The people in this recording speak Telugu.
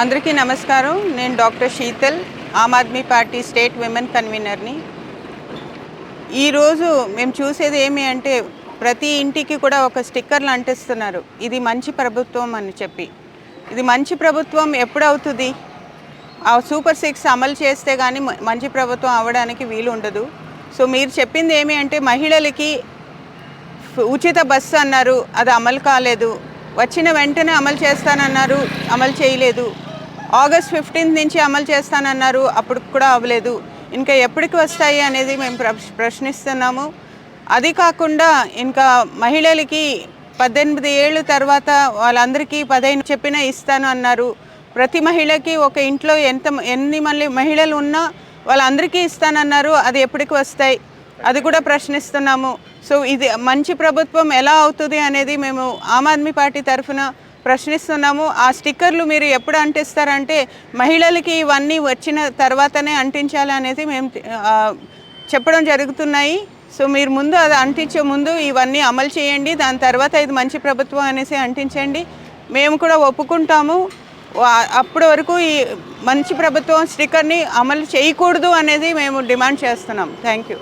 అందరికీ నమస్కారం. నేను doctor Sheetal Aam Aadmi Party state women కన్వీనర్ని. ఈరోజు మేము చూసేది ఏమి అంటే ప్రతి ఇంటికి కూడా ఒక స్టిక్కర్లు అంటిస్తున్నారు. ఇది మంచి ప్రభుత్వం అని చెప్పి. ఇది మంచి ప్రభుత్వం ఎప్పుడు అవుతుంది? ఆ సూపర్ సిక్స్ అమలు చేస్తే కానీ మంచి ప్రభుత్వం అవ్వడానికి వీలు ఉండదు. సో మీరు చెప్పింది ఏమి అంటే మహిళలకి ఉచిత బస్సు అన్నారు అది అమలు కాలేదు. వచ్చిన వెంటనే అమలు చేస్తానన్నారు అమలు చేయలేదు. ఆగస్ట్ ఫిఫ్టీన్త్ నుంచి అమలు చేస్తానన్నారు. అప్పుడు కూడా అవ్వలేదు. ఇంకా ఎప్పటికి వస్తాయి అనేది మేము ప్ర- ప్రశ్నిస్తున్నాము. అది కాకుండా ఇంకా మహిళలకి పద్దెనిమిది ఏళ్ళు తర్వాత వాళ్ళందరికీ పదహైదు చెప్పిన ఇస్తాను అన్నారు. ప్రతి మహిళకి ఒక ఇంట్లో ఎంత ఎన్ని మళ్ళీ మహిళలు ఉన్నా వాళ్ళందరికీ ఇస్తానన్నారు. అది ఎప్పటికి వస్తాయి? అది కూడా ప్రశ్నిస్తున్నాము. సో ఇది మంచి ప్రభుత్వం ఎలా అవుతుంది అనేది మేము ఆమ్ ఆద్మీ పార్టీ తరఫున ప్రశ్నిస్తున్నాము. ఆ స్టిక్కర్లు మీరు ఎప్పుడు అంటిస్తారంటే మహిళలకి ఇవన్నీ వచ్చిన తర్వాతనే అంటించాలి అనేది మేము చెప్పడం జరుగుతున్నాయి. సో మీరు ముందు అది అంటించే ముందు ఇవన్నీ అమలు చేయండి. దాని తర్వాత ఇది మంచి ప్రభుత్వం అనేసి అంటించండి. మేము కూడా ఒప్పుకుంటాము. అప్పటి వరకు ఈ మంచి ప్రభుత్వం స్టిక్కర్ని అమలు చేయకూడదు అనేది మేము డిమాండ్ చేస్తున్నాం. Thank you.